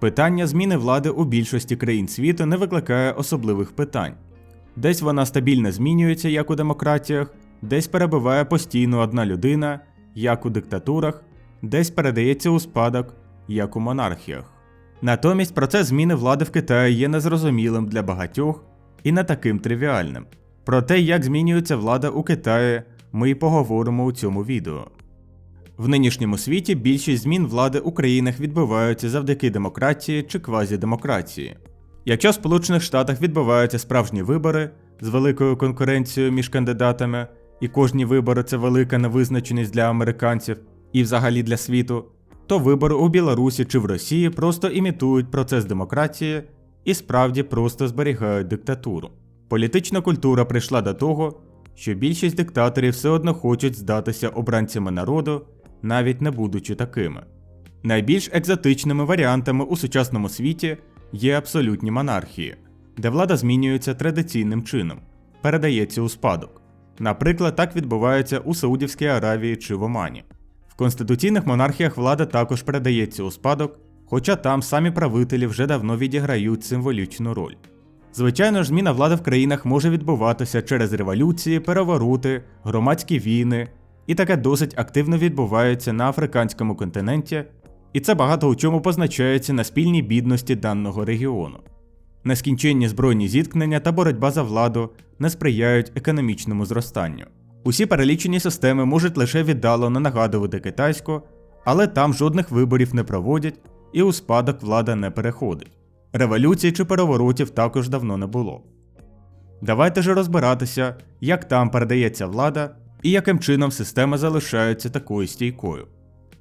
Питання зміни влади у більшості країн світу не викликає особливих питань. Десь вона стабільно змінюється, як у демократіях, десь перебуває постійно одна людина, як у диктатурах, десь передається у спадок, як у монархіях. Натомість процес зміни влади в Китаї є незрозумілим для багатьох і не таким тривіальним. Про те, як змінюється влада у Китаї, ми й поговоримо у цьому відео. В нинішньому світі більшість змін влади у країнах відбуваються завдяки демократії чи квазідемократії. Якщо в Сполучених Штатах відбуваються справжні вибори з великою конкуренцією між кандидатами, і кожні вибори це велика невизначеність для американців і взагалі для світу, то вибори у Білорусі чи в Росії просто імітують процес демократії і справді просто зберігають диктатуру. Політична культура прийшла до того, що більшість диктаторів все одно хочуть здатися обранцями народу, навіть не будучи такими. Найбільш екзотичними варіантами у сучасному світі є абсолютні монархії, де влада змінюється традиційним чином, передається у спадок. Наприклад, так відбувається у Саудівській Аравії чи в Омані. В конституційних монархіях влада також передається у спадок, хоча там самі правителі вже давно відіграють символічну роль. Звичайно ж, зміна влади в країнах може відбуватися через революції, перевороти, громадські війни, і таке досить активно відбувається на африканському континенті, і це багато у чому позначається на спільній бідності даного регіону. Нескінченні збройні зіткнення та боротьба за владу не сприяють економічному зростанню. Усі перелічені системи можуть лише віддалено нагадувати китайську, але там жодних виборів не проводять і у спадок влада не переходить. Революцій чи переворотів також давно не було. Давайте ж розбиратися, як там передається влада і яким чином система залишається такою стійкою.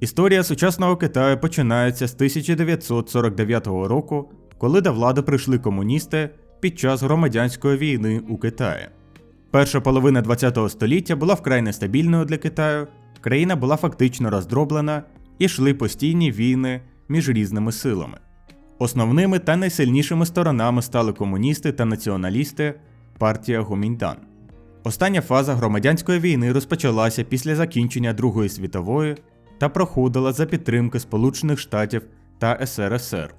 Історія сучасного Китаю починається з 1949 року, коли до влади прийшли комуністи під час громадянської війни у Китаї. Перша половина ХХ століття була вкрай нестабільною для Китаю, країна була фактично роздроблена і йшли постійні війни між різними силами. Основними та найсильнішими сторонами стали комуністи та націоналісти партія Гоміньдан. Остання фаза громадянської війни розпочалася після закінчення Другої світової та проходила за підтримки Сполучених Штатів та СРСР.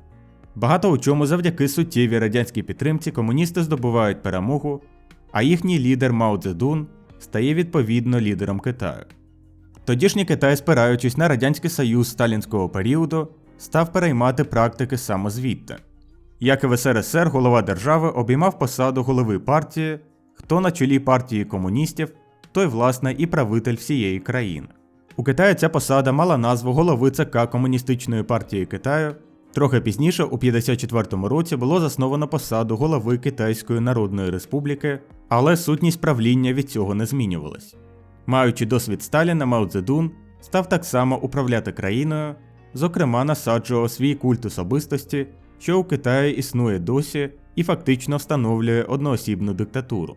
Багато у чому завдяки суттєвій радянській підтримці комуністи здобувають перемогу, а їхній лідер Мао Цзедун стає відповідно лідером Китаю. Тодішній Китай, спираючись на Радянський Союз сталінського періоду, став переймати практики саме звідти. Як і в СРСР, голова держави обіймав посаду голови партії, хто на чолі партії комуністів, той, власне, і правитель всієї країни. У Китаї ця посада мала назву голови ЦК Комуністичної партії Китаю. Трохи пізніше, у 54-му році, було засновано посаду голови Китайської Народної Республіки, але сутність правління від цього не змінювалась. Маючи досвід Сталіна, Мао Цзедун став так само управляти країною, зокрема насаджував свій культ особистості, що у Китаї існує досі і фактично встановлює одноосібну диктатуру.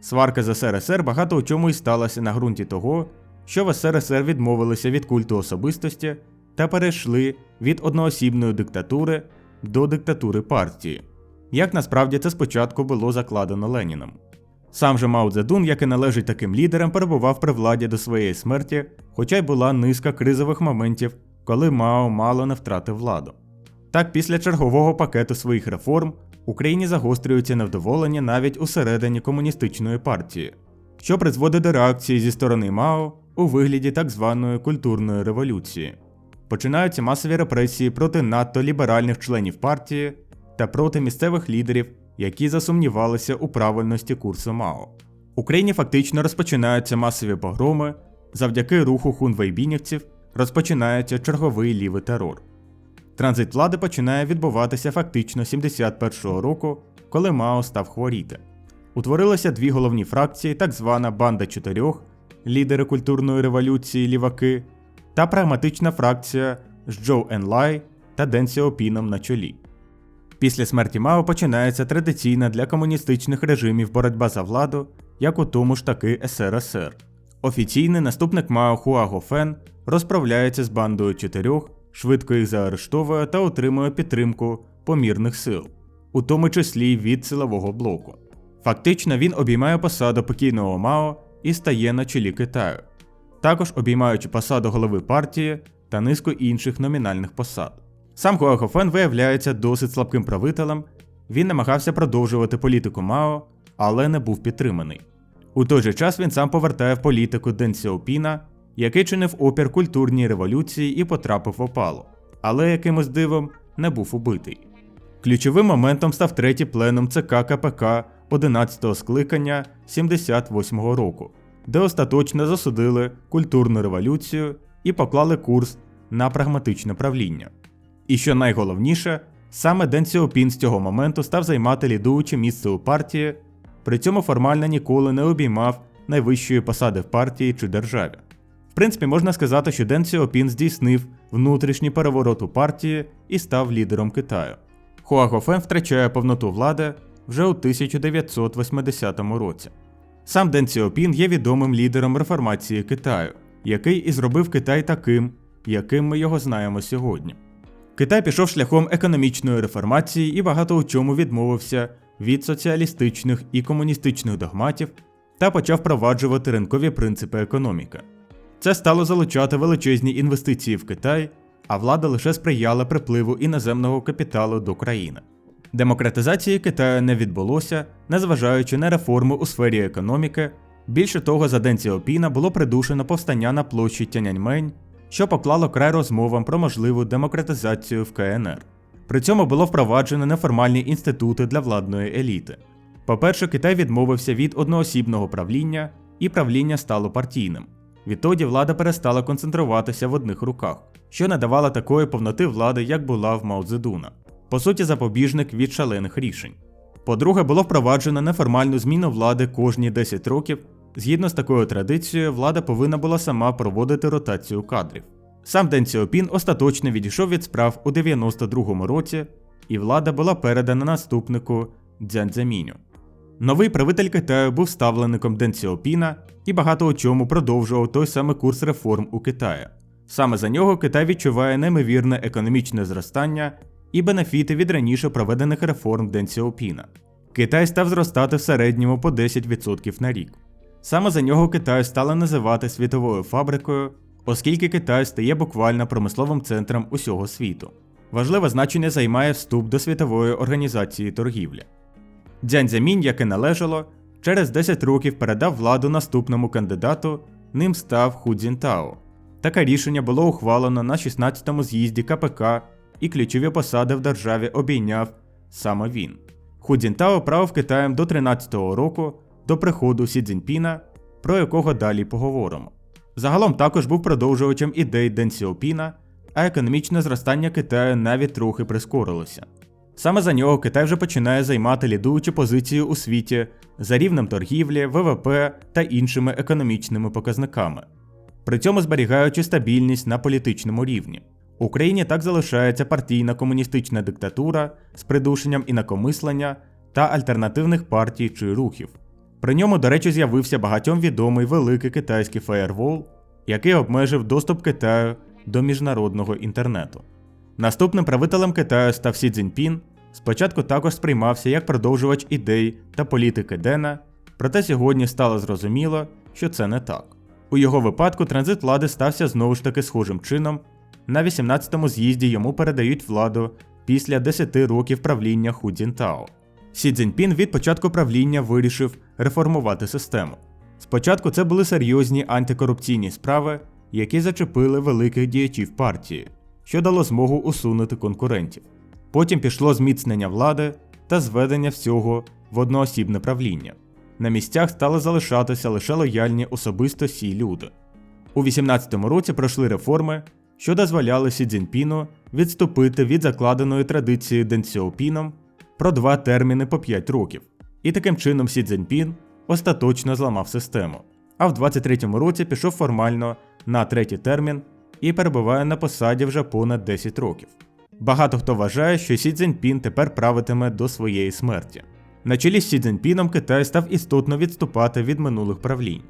Сварка з СРСР багато у чому і сталася на ґрунті того, що в СРСР відмовилися від культу особистості та перейшли від одноосібної диктатури до диктатури партії, як насправді це спочатку було закладено Леніном. Сам же Мао Цзедун, як і належить таким лідерам, перебував при владі до своєї смерті, хоча й була низка кризових моментів, коли Мао мало не втратив владу. Так, після чергового пакету своїх реформ Україні загострюється невдоволення навіть усередині комуністичної партії, що призводить до реакції зі сторони Мао у вигляді так званої культурної революції. Починаються масові репресії проти надто ліберальних членів партії та проти місцевих лідерів, які засумнівалися у правильності курсу Мао. Україні фактично розпочинаються масові погроми, завдяки руху хунвейбінівців розпочинається черговий лівий терор. Транзит влади починає відбуватися фактично 71-го року, коли Мао став хворіти. Утворилися дві головні фракції, так звана Банда чотирьох, лідери культурної революції ліваки, та прагматична фракція з Джоу Енлай та Ден Сяопіном на чолі. Після смерті Мао починається традиційна для комуністичних режимів боротьба за владу, як у тому ж таки СРСР. Офіційний наступник Мао Хуаго Фен розправляється з бандою чотирьох, швидко їх заарештовує та отримує підтримку помірних сил, у тому числі від силового блоку. Фактично він обіймає посаду покійного Мао і стає на чолі Китаю, також обіймаючи посаду голови партії та низку інших номінальних посад. Сам Хуахофен виявляється досить слабким правителем, він намагався продовжувати політику Мао, але не був підтриманий. У той же час він сам повертає в політику Ден Сяопіна, який чинив опір культурній революції і потрапив в опалу, але якимось дивом не був убитий. Ключовим моментом став третій пленум ЦК КПК 11-го скликання 78-го року, де остаточно засудили культурну революцію і поклали курс на прагматичне правління. І що найголовніше, саме Ден Сяопін з цього моменту став займати лідуюче місце у партії, при цьому формально ніколи не обіймав найвищої посади в партії чи державі. Принципі, можна сказати, що Ден Сяопін здійснив внутрішній переворот у партії і став лідером Китаю. Хуагофен втрачає повноту влади вже у 1980 році. Сам Ден Сяопін є відомим лідером реформації Китаю, який і зробив Китай таким, яким ми його знаємо сьогодні. Китай пішов шляхом економічної реформації і багато у чому відмовився від соціалістичних і комуністичних догматів та почав впроваджувати ринкові принципи економіки. Це стало залучати величезні інвестиції в Китай, а влада лише сприяла припливу іноземного капіталу до країни. Демократизації Китаю не відбулося, незважаючи на реформи у сфері економіки. Більше того, за Ден Сяопіна було придушено повстання на площі Тяньаньмень, що поклало край розмовам про можливу демократизацію в КНР. При цьому було впроваджено неформальні інститути для владної еліти. По-перше, Китай відмовився від одноосібного правління, і правління стало партійним. Відтоді влада перестала концентруватися в одних руках, що не давало такої повноти влади, як була в Мао Цзедуна. По суті, запобіжник від шалених рішень. По-друге, було впроваджено неформальну зміну влади кожні 10 років. Згідно з такою традицією, влада повинна була сама проводити ротацію кадрів. Сам Ден Сяопін остаточно відійшов від справ у 92-му році, і влада була передана наступнику Дзян Цземіню. Новий правитель Китаю був ставленником Ден Сяопіна і багато у чому продовжував той самий курс реформ у Китаї. Саме за нього Китай відчуває неймовірне економічне зростання і бенефіти від раніше проведених реформ Ден Сяопіна. Китай став зростати в середньому по 10% на рік. Саме за нього Китай стали називати світовою фабрикою, оскільки Китай стає буквально промисловим центром усього світу. Важливе значення займає вступ до світової організації торгівлі. Дзянь Зямінь, як і належало, через 10 років передав владу наступному кандидату, ним став Ху Цзінтао. Таке рішення було ухвалено на 16-му з'їзді КПК, і ключові посади в державі обійняв саме він. Ху Цзінтао правив Китаєм до 13-го року до приходу Сі Цзіньпіна, про якого далі поговоримо. Загалом також був продовжувачем ідей Ден Сяопіна, а економічне зростання Китаю навіть трохи прискорилося. Саме за нього Китай вже починає займати лідуючу позицію у світі за рівнем торгівлі, ВВП та іншими економічними показниками, при цьому зберігаючи стабільність на політичному рівні. Україні так залишається партійна комуністична диктатура з придушенням інакомислення та альтернативних партій чи рухів. При ньому, до речі, з'явився багатьом відомий великий китайський фаєрвол, який обмежив доступ Китаю до міжнародного інтернету. Наступним правителем Китаю став Сі Цзіньпін, спочатку також сприймався як продовжувач ідей та політики Дена, проте сьогодні стало зрозуміло, що це не так. У його випадку транзит влади стався знову ж таки схожим чином. На 18-му з'їзді йому передають владу після 10 років правління Ху Цзінтао. Сі Цзіньпін від початку правління вирішив реформувати систему. Спочатку це були серйозні антикорупційні справи, які зачепили великих діячів партії, що дало змогу усунути конкурентів. Потім пішло зміцнення влади та зведення всього в одноосібне правління. На місцях стали залишатися лише лояльні особисто сі люди. У 18-му році пройшли реформи, що дозволяли Сі Цзіньпіну відступити від закладеної традиції Ден Сяопіном про два терміни по 5 років. І таким чином Сі Цзіньпін остаточно зламав систему. А в 23-му році пішов формально на третій термін і перебуває на посаді вже понад 10 років. Багато хто вважає, що Сі Цзіньпін тепер правитиме до своєї смерті. На чолі з Сі Цзіньпіном Китай став істотно відступати від минулих правлінь.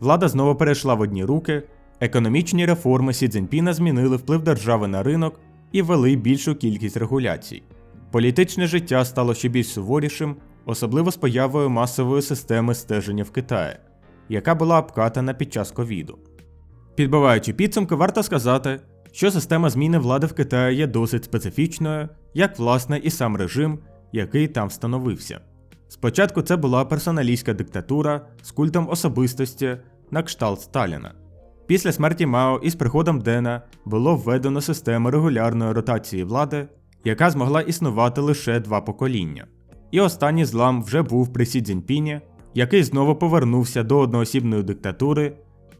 Влада знову перейшла в одні руки, економічні реформи Сі Цзіньпіна змінили вплив держави на ринок і ввели більшу кількість регуляцій. Політичне життя стало ще більш суворішим, особливо з появою масової системи стеження в Китаї, яка була обкатана під час ковіду. Підбиваючи підсумки, варто сказати, що система зміни влади в Китаї є досить специфічною, як власне і сам режим, який там встановився. Спочатку це була персоналістська диктатура з культом особистості на кшталт Сталіна. Після смерті Мао із приходом Дена було введено систему регулярної ротації влади, яка змогла існувати лише два покоління. І останній злам вже був при Сі Цзіньпіні, який знову повернувся до одноосібної диктатури